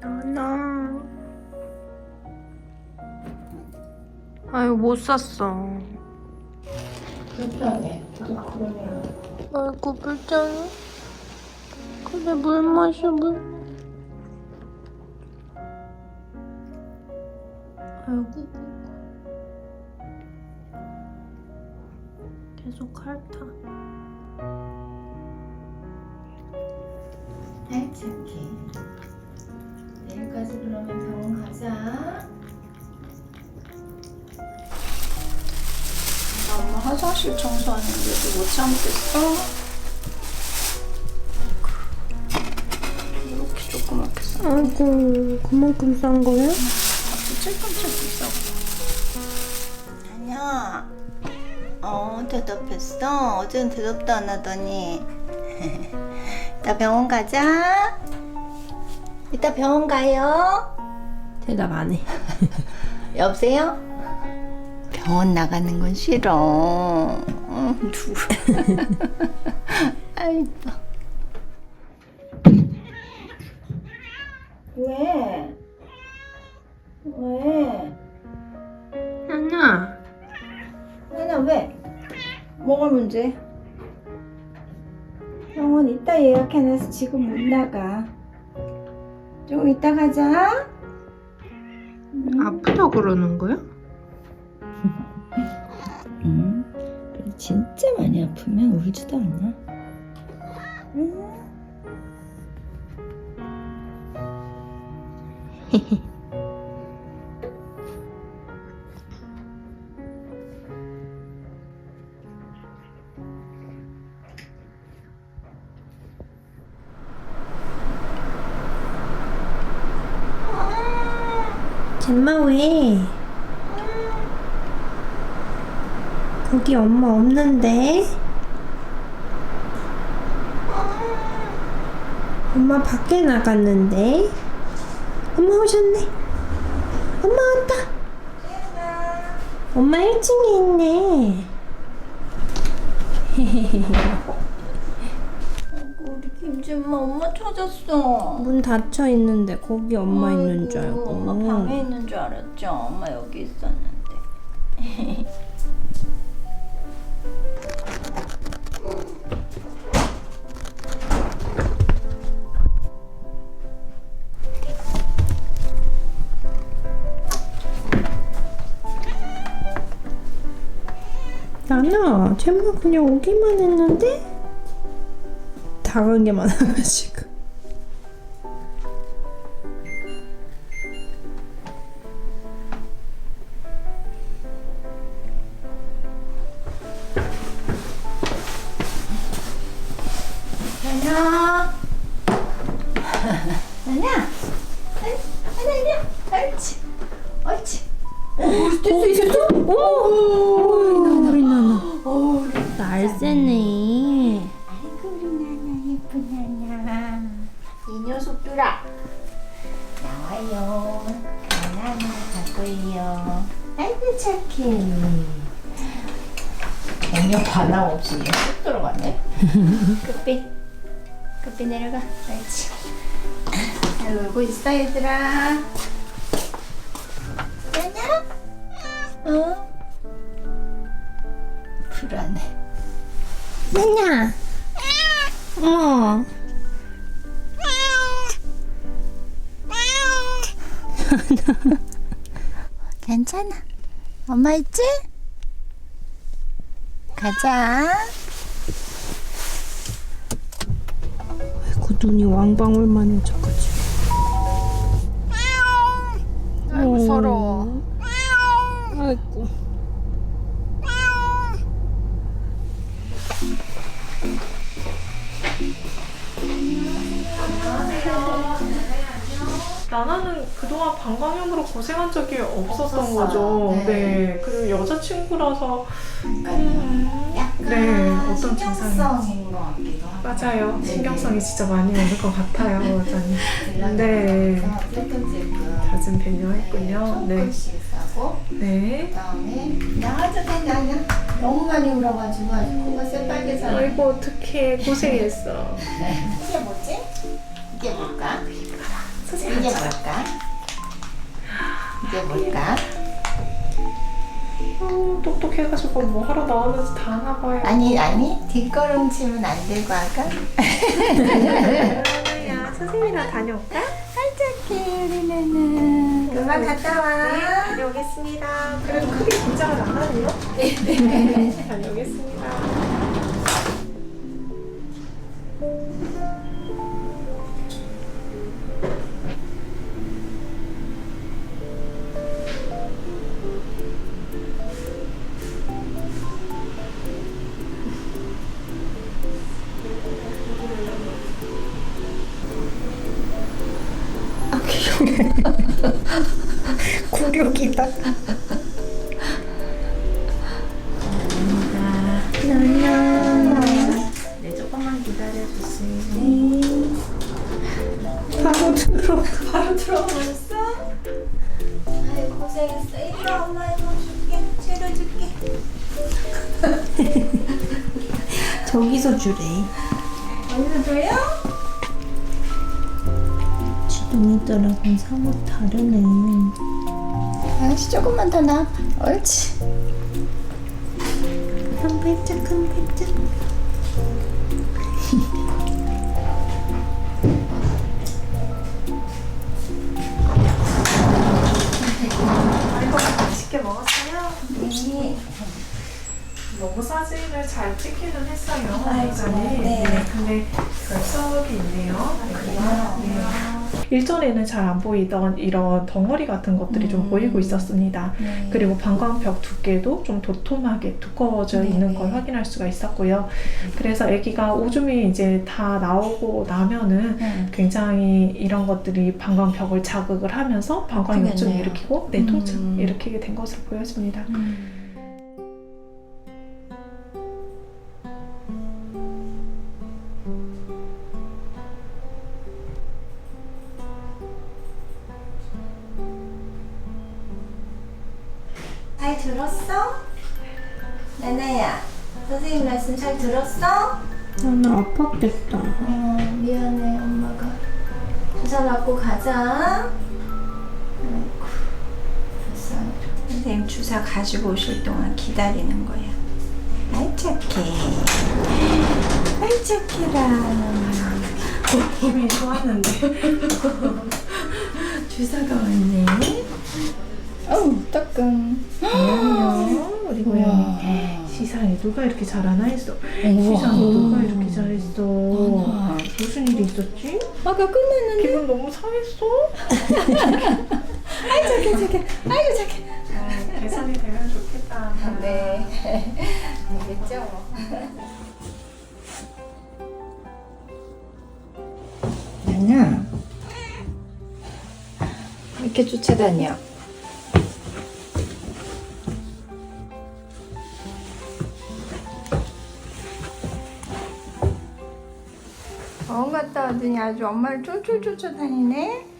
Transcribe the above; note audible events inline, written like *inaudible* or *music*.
나나. 아유 못 샀어. 불편해. 또 그러면 아이고 불쌍해. 그래 물 마셔 물. 아이고. 계속 핥아. 아이 착해. 내일까지 그러면 병원 가자. 나 엄마 화장실 청소하는데도 못 참겠어. 이렇게 조그맣게 써. 아이고 그만큼 싼 거야? 아주 찔끔찔끔 써. 아니야. 어 대답했어. 어제는 대답도 안 하더니. *laughs* 이따 병원 가자. 이따 병원 가요. 대답 안 해. *laughs* 여보세요? 병원 나가는 건 싫어. 어, 누. *laughs* 아이고. 왜? 왜? 하나. 하나 왜? 뭐가 문제? 병원 이따 예약해놔서 지금 못 나가. 좀 이따 가자. 아프다 그러는 거야? *laughs* 응. 진짜 많이 아프면 울지도 않아. 응. *laughs* 잼마 왜? 거기 엄마 없는데? 엄마 밖에 나갔는데? 엄마 오셨네. 엄마 왔다. 엄마 1층에 있네. *laughs* 김준마 엄마 찾았어. 문 닫혀 있는데 거기 엄마 있는 줄 아이고, 알고. 엄마 방에 있는 줄 알았죠. 엄마 여기 있었는데. *laughs* 나나 잼마 그냥 오기만 했는데 당한 게 많아가지고. 옳지. 옳지. 오, 우리 나나. 날쌔네. 아이고 착해 전혀 반항 없이 그냥 쑥 들어갔네. *laughs* 끝비 끝비 내려가 알지? 잘 놀고 있어 얘들아. 나나 어? 불안해. 나나. 어. 괜찮아. 엄마 있지? 가자. 아이고 눈이 왕방울 만 해져가지고. 아이고 서러워. 아이고. 나나는 그동안 방광염으로 고생한 적이 없었던 없었어요. 거죠. 네. 네. 그리고 여자친구라서 약간 네, 어떤 신경성인 것 같기도 하고. 맞아요. 네. 신경성이 진짜 많이 오는 것 같아요. 여전히. 네. 찔끔찔끔. 잦은 배려했군요. 네. 조금씩 싸고 네. 그다음에 나와도 되냐? 너무 많이 울어가지고 아주 코가 새빨개져. 아이고 어떡해 고생했어. 이게 뭐지? 이게 뭘까? 선생님 이게 뭘까? 이게 뭘까? 어, 똑똑해가지고 뭐 하러 나오는지 다 아나 봐요. 아니 아니 뒷걸음치면 안 되고 아까 야, 선생님이랑 다녀올까? 살짝해 우리는 그만 갔다 와 다녀오겠습니다. 그래도 크게 긴장을 안 하네요. 네. 다녀오겠습니다. *laughs* 굴욕이다 네, 조금만 기다려주세요. 바로 들어. *laughs* 바로 들어버렸어? 아이 고생했어 이리 와 엄마 이거 줄게 재료 줄게 저기서 주래. 어디서 줘요? 지동이더라고는 사뭇 다르네. 아저씨 조금만 더 나. 옳지. 한 발짝 한 발짝. 이거 맛있게 먹었어요? 네. 너무 사진을 잘 찍기는 했어요. 아이고. 네. 근데 결석이 있네요. 그래요? 네. 일전에는 잘 안 보이던 이런 덩어리 같은 것들이 좀 음. 보이고 있었습니다. 네. 그리고 방광벽 두께도 좀 도톰하게 두꺼워져 네, 있는 네. 걸 확인할 수가 있었고요. 그래서 아기가 오줌이 이제 다 나오고 나면은 네. 굉장히 이런 것들이 방광벽을 자극을 하면서 방광 염증을 아프겠네요. 일으키고 네, 음. 통증을 일으키게 된 것으로 보여집니다. 음. 들었어? 나나야, 선생님 말씀 잘 들었어? 나는 아팠겠다. 어, 미안해, 엄마가. 주사 맞고 가자. 아이고, 불쌍해. 선생님 주사 가지고 오실 동안 기다리는 거야. 아이 착해. 아이 착해라. 기분이 좋았는데. *laughs* 주사가 왔네. 어우, 따끔. 고양이요. 우리 고양이. 시상에 누가 이렇게 잘하나 했어. 시상에 누가 이렇게 잘했어. 무슨 일이 있었지? 아까 끝났는데. 기분 너무 상했어. 아이 착해, 착해. 아이고 착해. 아, 개선이 되면 좋겠다. 네. 되겠죠. 나나 이렇게 쫓아다녀. 아주 엄마를 쫄쫄 쫓아다니네.